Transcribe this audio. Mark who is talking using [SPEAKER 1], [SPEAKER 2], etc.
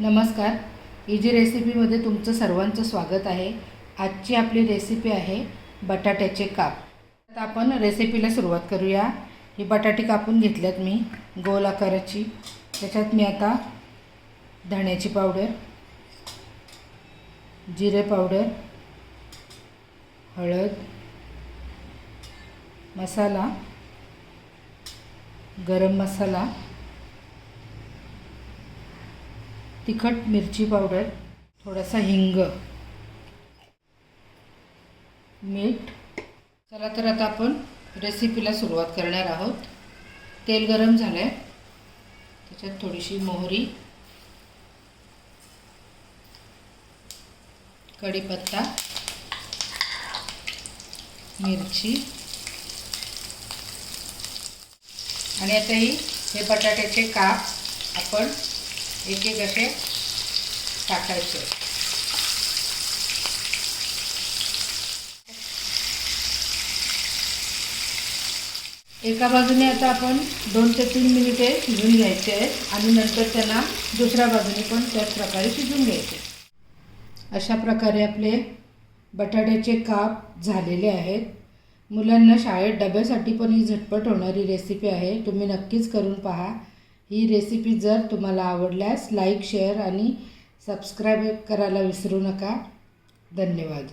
[SPEAKER 1] नमस्कार. इजी रेसिपीमध्ये तुमचं सर्वांचं स्वागत आहे. आजची आपली रेसिपी आहे बटाट्याचे काप. आता आपण रेसिपीला सुरुवात करूया. ही बटाटे कापून घेतल्यात मी गोल आकाराची. त्याच्यात मी आता धण्याची पावडर जिरे पावडर हळद मसाला गरम मसाला तिखट मिरची पावडर थोडासा हिंग मीठ. चला तर आता आपण रेसिपीला सुरुवात करणार आहोत. तेल गरम झालं आहे त्याच्यात थोडीशी मोहरी कढीपत्ता मिरची. आणि आता ही हे बटाट्याचे काप आपण एक एक असे टाकायचे. एका बाजूने आता आपण दोन ते तीन मिनिटे शिजून घ्यायचे आहेत आणि नंतर त्यांना दुसऱ्या बाजूने पण त्याच प्रकारे शिजून घ्यायचे अशा प्रकारे आपले बटाट्याचे काप झालेले आहेत. मुलांना शाळेत डब्यासाठी पण ही झटपट होणारी रेसिपी आहे. तुम्ही नक्कीच करून पहा. ही रेसिपी जर तुम्हाला आवडल्यास लाईक शेअर आणि सबस्क्राईब करायला विसरू नका. धन्यवाद.